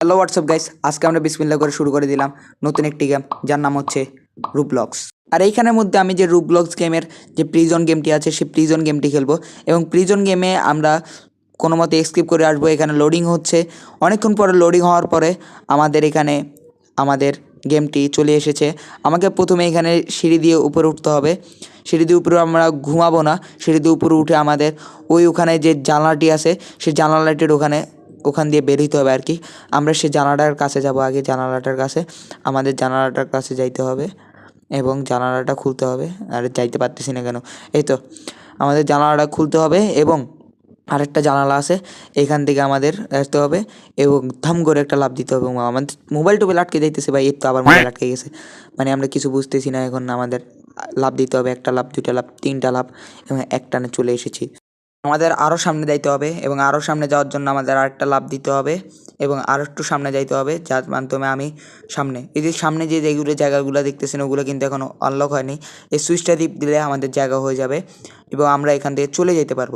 Hello WhatsApp guys আজকে আমরা বিসমিল্লা করে শুরু করে দিলাম নতুন একটি গেম যার নাম হচ্ছে রুবলক্স আর এইখানের মধ্যে আমি যে রুবলক্স গেমের যে প্রিজন গেমটি আছে, সেই প্রিজন গেমটি খেলব। এবং প্রিজন গেমে আমরা কোনো মতে স্কিপ করে আসব। এখানে লোডিং হচ্ছে। অনেকক্ষণ পরে লোডিং হওয়ার পরে আমাদের এখানে, আমাদের গেমটি চলে এসেছে। আমাকে প্রথমে এখানে সিঁড়ি দিয়ে উপরে উঠতে হবে। সিঁড়ি দিয়ে উপরে আমরা ঘুমাবো না। সিঁড়ি দিয়ে উপরে উঠে আমাদের ওই ওখানে যে জানলাটি আছে, সেই জানালাটির ওখানে ওখান দিয়ে বের হইতে হবে আর কি। আমরা সেই জানালাটার কাছে যাব আগে, জানালাটার কাছে। আমাদের জানালাটার কাছে যাইতে হবে এবং জানালাটা খুলতে হবে। আর যাইতে পারতেছি না কেন? এই তো, আমাদের জানালাটা খুলতে হবে এবং আরেকটা জানালা আছে, এখান থেকে আমাদের আসতে হবে এবং ধাম করে একটা লাভ দিতে হবে। আমাদের মোবাইল টোবাইল আটকে যাইতেছে ভাই এর তো আবার মোবাইল আটকে গেছে। মানে আমরা কিছু বুঝতেছি না এখন, আমাদের লাভ দিতে হবে, একটা লাভ দুইটা লাভ তিনটা লাভ এবং একটানে চলে এসেছি। আমাদের আরও সামনে যাইতে হবে এবং আরও সামনে যাওয়ার জন্য আমাদের আরেকটা লাভ দিতে হবে এবং আরও একটু সামনে যাইতে হবে, যার মাধ্যমে আমি সামনে। এই যে সামনে যে যেগুলো জায়গাগুলো দেখতেছেন, ওগুলো কিন্তু এখনও আনলক হয়নি। এই সুইচটা টিপ দিলে আমাদের জায়গা হয়ে যাবে এবং আমরা এখান থেকে চলে যেতে পারব।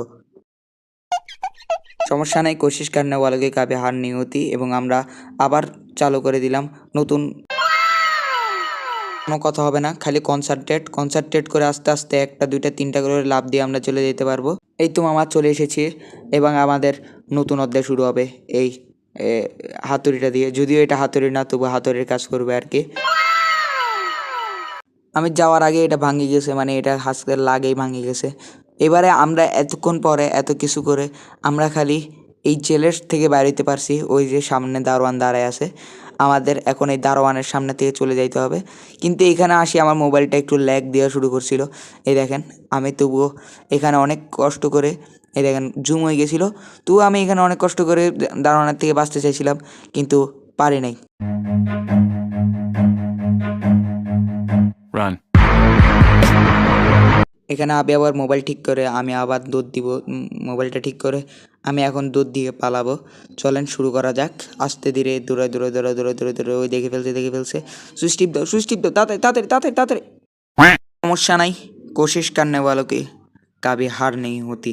সমস্যা নেই কোশিস কারণে ওয়ালকে কাবে হার নিয়তি এবং আমরা আবার চালু করে দিলাম নতুন। কোনো কথা হবে না, খালি কনসার্টেড কনসার্টেড করে আস্তে আস্তে একটা, দুইটা, তিনটা করে লাভ দিয়ে আমরা চলে যেতে পারব। এই তো মামা চলে এসেছি এবং আমাদের নতুন অধ্যায় শুরু হবে। এই হাতুড়িটা দিয়ে। যদিও এটা হাতুড়ি না, তবু হাতুড়ির কাজ করবে আর কি। আমি যাওয়ার আগে এটা ভাঙে গেছে মানে এটা হাসতে লাগেই ভাঙে গেছে। এবারে আমরা এতক্ষণ পরে এত কিছু করে আমরা খালি এই জেলের থেকে বাইরেতে পারছি, ওই যে সামনে দারোয়ান দাঁড়ায় আছে। আমাদের এখন এই দারোয়ানের সামনে থেকে চলে যাইতে হবে। কিন্তু এখানে আসি আমার মোবাইলটা একটু ল্যাগ দেওয়া শুরু করছিল। এই দেখেন, আমি তবুও এখানে অনেক কষ্ট করে, এই দেখেন জুম হয়ে গেছিল। তো আমি এখানে অনেক কষ্ট করে দারোয়ানের থেকে বাঁচতে চাইছিলাম, কিন্তু পারি নাই। এখানে আমি আবার মোবাইল ঠিক করে, আমি আবার দুধ দিব মোবাইলটা ঠিক করে, আমি এখন দুধ দিয়ে পালাবো। চলেন শুরু করা যাক। আস্তে ধীরে, দূরে দূরে দূরে দূরে দূরে দূরে, ওই দেখে ফেলছে দেখে ফেলছে। সুইচ টিপ দাও, সুইচ টিপ দাও, তাড়াতাড়ি তাড়াতাড়ি তাড়াতাড়ি সমস্যা নাই, কোশিশ করনে ওয়ালোকে কাবি হার নেই হতি।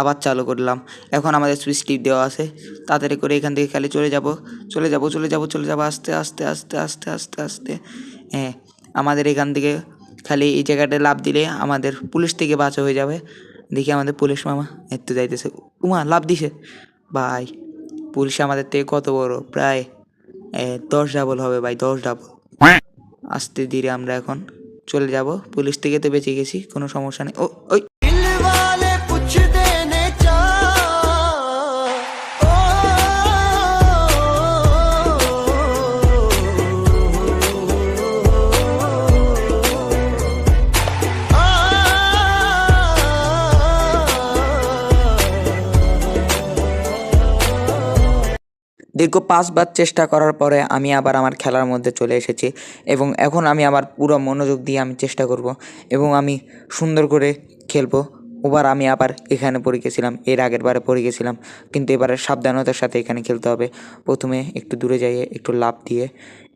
আবার চালু করলাম। এখন আমাদের সুইচ টিপ দেওয়া আছে। তাড়াতাড়ি করে এখান থেকে খালি চলে যাব চলে যাব চলে যাব চলে যাব, আস্তে আস্তে আস্তে আস্তে আস্তে আস্তে। হ্যাঁ আমাদের এখান থেকে খালি এই জায়গাটা লাভ দিলে আমাদের পুলিশ থেকে বাঁচা হয়ে যাবে। দেখি আমাদের পুলিশ মামা এত যাইতেছে। উমা লাভ দিছে। ভাই পুলিশ আমাদের থেকে কত বড়? প্রায় দশ ডাবল হবে ভাই দশ ডাবল আস্তে ধীরে আমরা এখন চলে যাব। পুলিশ থেকে তো বেঁচে গেছি কোনো সমস্যা নেই। ও ওই। দীর্ঘ পাঁচবার চেষ্টা করার পরে আমি আবার আমার খেলার মধ্যে চলে এসেছি এবং এখন আমি আমার পুরো মনোযোগ দিয়ে আমি চেষ্টা করব এবং আমি সুন্দর করে খেলব। ওবার আমি আবার এখানে পড়ে গেছিলাম, এর আগের বারে পড়ে গেছিলাম। কিন্তু এবারে সাবধানতার সাথে এখানে খেলতে হবে। প্রথমে একটু দূরে যাইয়ে একটু লাভ দিয়ে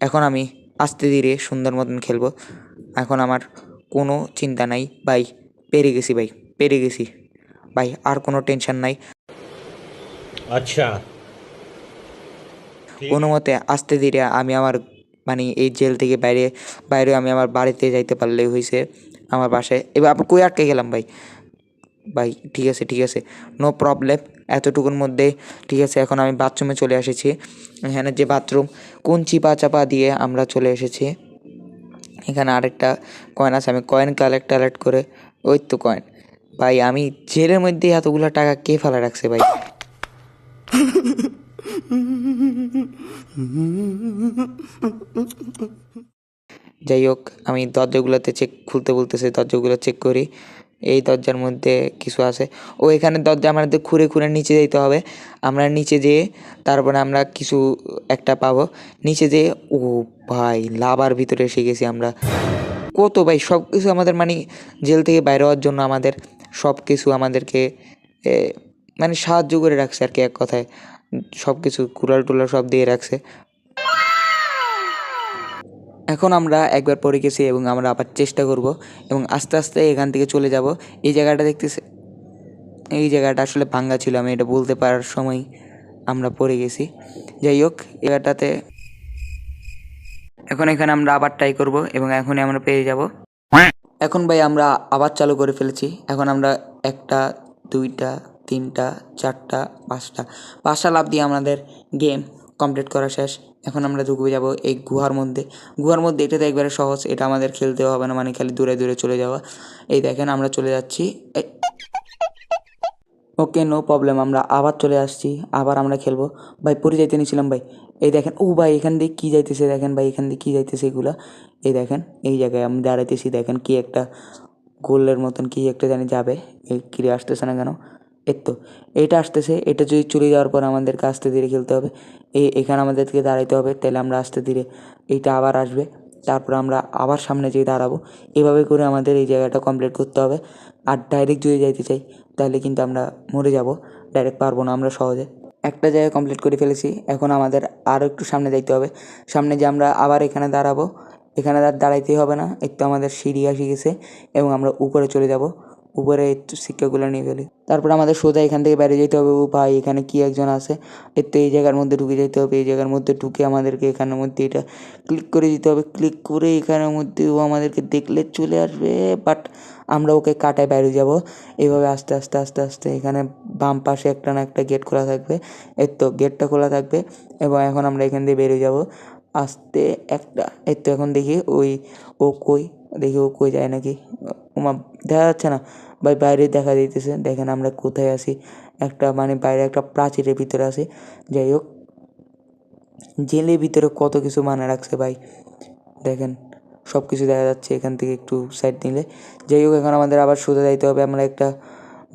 এখন আমি আস্তে ধীরে সুন্দর মতন খেলব। এখন আমার কোনো চিন্তা নাই। ভাই, পেরে গেছি ভাই, পেরে গেছি। ভাই, আর কোনো টেনশন নাই। আচ্ছা। কোনো মতে আস্তে ধীরে আমি আমার মানে এই জেল থেকে বাইরে বাইরে আমি আমার বাড়িতে যাইতে পারলেই হয়েছে আমার বাসায়। এবার আবার কই আটকে গেলাম ভাই? ভাই, ঠিক আছে ঠিক আছে। নো প্রবলেম এতটুকুর মধ্যে, ঠিক আছে, এখন আমি বাথরুমে চলে এসেছি। এখানে যে বাথরুম কোন চিপা চাপা দিয়ে আমরা চলে এসেছি। এখানে আরেকটা কয়েন আছে, আমি কয়েন কালেক্ট টালেক্ট করে, ওই তো কয়েন ভাই, আমি জেলের মধ্যে এতগুলো টাকা কে ফেলা রাখছে ভাই? যাই হোক আমি দরজাগুলোতে চেক খুলতে বলতেছে, দরজাগুলো চেক করি। এই দরজার মধ্যে কিছু আছে। ও এখানে দরজা আমাদের খুঁড়ে খুঁড়ে নিচে যেতে হবে। আমরা নিচে যেয়ে তারপরে আমরা কিছু একটা পাবো। নিচে যেয়ে, ও ভাই, লাভার ভিতরে এসে গেছি আমরা। কত ভাই সব কিছু আমাদের মানে জেল থেকে বাইরে হওয়ার জন্য আমাদের সব কিছু আমাদেরকে মানে সাহায্য করে রাখছে আর কি এক কথায়। সব কিছু কুলার টুলার সব দিয়ে রাখছে। এখন আমরা একবার পড়ে গেছি এবং আমরা আবার চেষ্টা করব এবং আস্তে আস্তে এখান থেকে চলে যাব। এই জায়গাটা দেখতেছে এই জায়গাটা আসলে ভাঙ্গা ছিল আমি এটা বলতে পারার সময় আমরা পড়ে গেছি। যাই হোক এটাতে এখন এখানে আমরা আবার ট্রাই করব এবং এখনই আমরা পেয়ে যাব। এখন ভাই আমরা আবার চালু করে ফেলেছি। এখন আমরা একটা দুইটা তিনটা, চারটা, পাঁচটা। পাঁচটা লাভ দিয়ে আমাদের গেম কমপ্লিট করা শেষ। এখন আমরা ঢুকে যাব এই গুহার মধ্যে। গুহার মধ্যে এটা তো একবারে সহজ, এটা আমাদের খেলতেও হবে না মানে খালি দূরে দূরে চলে যাওয়া। এই দেখেন, আমরা চলে যাচ্ছি। ওকে নো প্রবলেম আমরা আবার চলে আসছি, আবার আমরা খেলব। ভাই পরে যাইতে নিয়েছিলাম ভাই। এই দেখেন, ও ভাই, এখান দিয়ে কী যাইতেছে দেখেন, ভাই, এখান দিয়ে কী যাইতেছে এগুলা। এই দেখেন, এই জায়গায় আমি দাঁড়াইতেছি, দেখেন কি একটা গোলের মতন, কি একটা জানি যাবে, এই কিরে আসতেছে না কেন। এই তো এটা আসতেছে এটা যদি চলে যাওয়ার পর আমাদেরকে আস্তে ধীরে খেলতে হবে। এই, এখানে আমাদেরকে দাঁড়াইতে হবে, তাহলে আমরা আস্তে ধীরে এইটা আবার আসবে। তারপর আমরা আবার সামনে যেয়ে দাঁড়াবো। এভাবে করে আমাদের এই জায়গাটা কমপ্লিট করতে হবে। আর ডাইরেক্ট যদি যাইতে চাই, তাহলে কিন্তু আমরা মরে যাব। ডাইরেক্ট পারব না আমরা সহজে। একটা জায়গায় কমপ্লিট করে ফেলেছি। এখন আমাদের আরও একটু সামনে যাইতে হবে। সামনে যে আমরা আবার এখানে দাঁড়াবো, এখানে আর দাঁড়াইতেই হবে না। একটু আমাদের সিঁড়ি আসি গেছে এবং আমরা উপরে চলে যাব। উপরে শিক্ষাগুলো নিয়ে ফেলি তারপর আমাদের সোজা এখান থেকে বেরিয়ে যেতে হবে। ও ভাই, এখানে কি একজন আছে? এর তো এই জায়গার মধ্যে ঢুকে যেতে হবে। এই জায়গার মধ্যে ঢুকে আমাদেরকে এখানের মধ্যে এটা ক্লিক করে দিতে হবে। ক্লিক করে এখানের মধ্যে ও আমাদেরকে দেখলে চলে আসবে। বাট আমরা ওকে কাটায় বাইরে যাব। এইভাবে আস্তে আস্তে আস্তে আস্তে এখানে বাম পাশে একটা না একটা গেট খোলা থাকবে। এর তো গেটটা খোলা থাকবে এবং এখন আমরা এখান দিয়ে বেরিয়ে যাব। আস্তে একটা এর তো এখন দেখি ওই ও কই? দেখি ও কই যায় নাকি? ওমা দেখা যাচ্ছে না। ভাই, বাইরে দেখা দিতেছে দেখেন আমরা কোথায় আছি। একটা মানে বাইরে একটা প্রাচীরের ভিতরে আছি। যাই হোক, জেলের ভিতরে কত কিছু মানে রাখছে ভাই। দেখেন সব কিছু দেখা যাচ্ছে এখান থেকে একটু সাইড নিলে। যাই হোক, এখন আমাদের আবার সোজা যাইতে হবে। আমরা একটা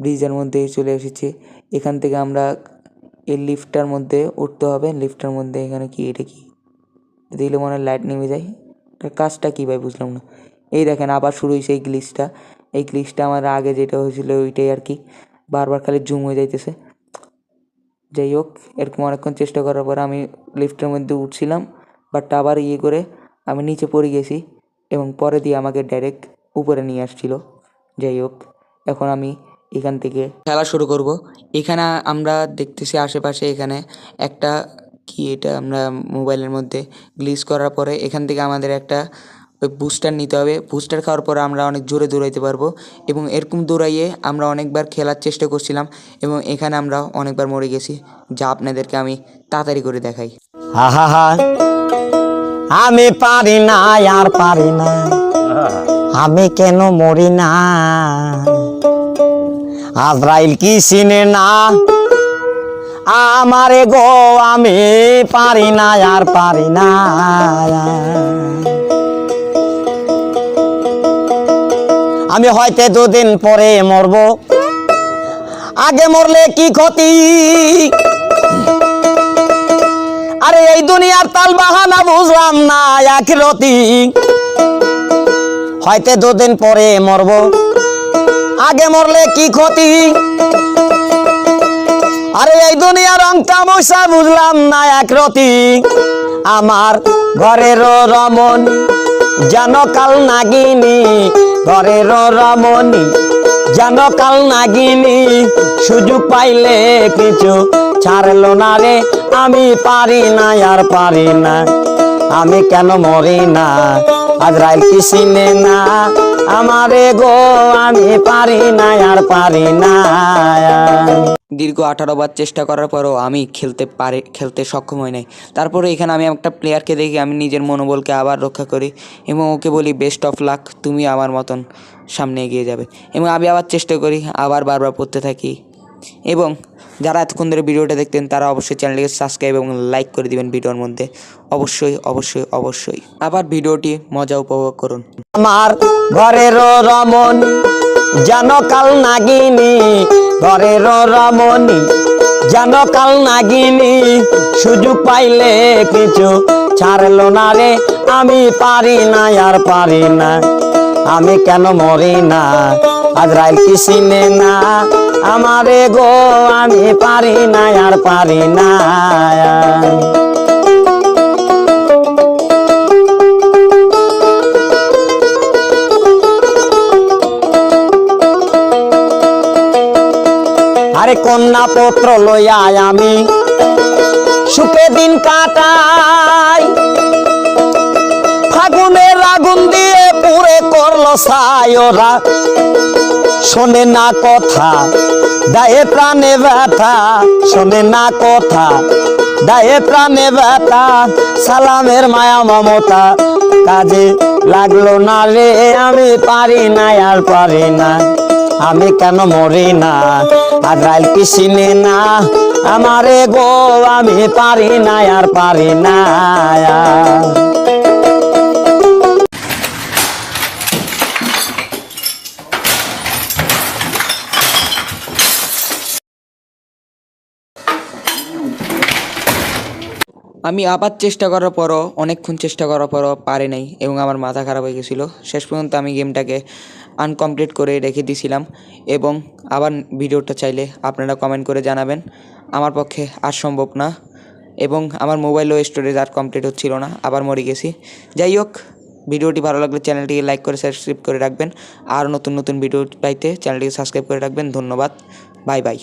ব্রিজের মধ্যে চলে এসেছি। এখান থেকে আমরা এই লিফটটার মধ্যে উঠতে হবে। লিফটটার মধ্যে এখানে কি, এটা কি? দিলে মনে হয় লাইট নেমে যায়। কাজটা কী ভাই, বুঝলাম না। এই দেখেন আবার শুরু হয়েছে এই গ্লিচটা এই গ্লিচটা আমার আগে যেটা হয়েছিল ওইটাই আর কি। বারবার খালি জুম হয়ে যাইতেছে। যাই হোক, এরকম অনেকক্ষণ চেষ্টা করার পর আমি লিফটের মধ্যে উঠছিলাম বাট আবার ইয়ে করে আমি নিচে পড়ে গেছি এবং পরে দিয়ে আমাকে ডাইরেক্ট উপরে নিয়ে আসছিল। যাই হোক, এখন আমি এখান থেকে খেলা শুরু করব। এখানে আমরা দেখতেছি আশেপাশে এখানে একটা কি এটা আমরা মোবাইলের মধ্যে গ্লিচ করার পরে এখান থেকে আমাদের একটা বুস্টার নিতে হবে। বুস্টার খাওয়ার পরে আমরা অনেক জোরে দৌড়াইতে পারব এবং এরকম দৌড়াইয়ে আমরা অনেকবার খেলার চেষ্টা করছিলাম এবং এখানে আমরা অনেকবার মরে গেছি, যা আপনাদেরকে আমি তাড়াতাড়ি করে দেখাই। আহা। আমি পারি না, আর পারি না। আমি কেন মরি না? আজরাইল কি চিনে না? আমারে গো, আমি পারি না, আর পারি না। আমি হয়তো দুদিন পরে মরব। আগে মরলে কি ক্ষতি? আরে এই দুনিয়ার তাল বাহানা বুঝলাম না আখিরতি হয়তো দুদিন পরে মরব। আগে মরলে কি ক্ষতি? আরে এই দুনিয়ার অঙ্কা মশা বুঝলাম না একরতি আমার ঘরের রমন যেন কাল নাগিনী, ঘরের রমণী। যেন কাল নাগিনী, সুযোগ পাইলে কিছু ছাড়লো না রে। আমি পারি না, আর পারি না। আমি কেন মরি না? আজ আজরাইল কি চিনে না আমারে গো, আমি পারি না, আর পারি না। দীর্ঘ আঠারো বার চেষ্টা করার পরও আমি খেলতে পারে, খেলতে সক্ষম হই নাই। তারপরে এখানে আমি একটা প্লেয়ারকে দেখি, আমি নিজের মনোবলকে আবার রক্ষা করি এবং ওকে বলি বেস্ট অফ লাক তুমি আমার মতন সামনে এগিয়ে যাবে। এবং আমি আবার চেষ্টা করি, আবার বারবার পড়তে থাকি। এবং যারা এতক্ষণ ধরে ভিডিওটা দেখতেন, তারা অবশ্যই চ্যানেলটিকে সাবস্ক্রাইব এবং লাইক করে দিবেন ভিডিওর মধ্যে। অবশ্যই অবশ্যই অবশ্যই। আবার ভিডিওটি মজা উপভোগ করুন। আমার ঘরের রমন যেন কাল নাগিনী, ঘরের রমণী। যেন নাগিনী, সুযোগ পাইলে কিছু ছাড়লো না রে। আমি পারি না, আর পারি না। আমি কেন মরি না? আজ আজরাইল কি চিনে না? আমারে গো, আমি পারি না, আর পারি না। আরে কন্যা পত্র লইয়া আমি। সুখে দিন কাটাই। ফাগুনের আগুন দিয়ে পুরে করল সায়রা শোনে না কথা, দায়ে প্রাণে ব্যথা। শোনে না কথা, দায়ে প্রাণে ব্যথা। সালামের মায়া মমতা, কাজে লাগল না রে, আমি পারি না আর পারি না। আমি কেন মরি না? আর রাইল পিসিনে না। আমারে গো, আমি পারি না, আর পারি না। আমি আবার চেষ্টা করার পরও, অনেকক্ষণ চেষ্টা করার পরও পারে নাই, এবং আমার মাথা খারাপ হয়ে গেছিল। শেষ পর্যন্ত আমি গেমটাকে আনকমপ্লিট করে রেখে দিয়েছিলাম এবং আবার ভিডিওটা চাইলে আপনারা কমেন্ট করে জানাবেন। আমার পক্ষে আর সম্ভব না এবং আমার মোবাইলও স্টোরেজ আর কমপ্লিট হচ্ছিল না, আবার মরে গেছি। যাই হোক, ভিডিওটি ভালো লাগলে চ্যানেলটিকে লাইক করে সাবস্ক্রাইব করে রাখবেন। আর নতুন নতুন ভিডিও পাইতে চ্যানেলটিকে সাবস্ক্রাইব করে রাখবেন। ধন্যবাদ। Bye bye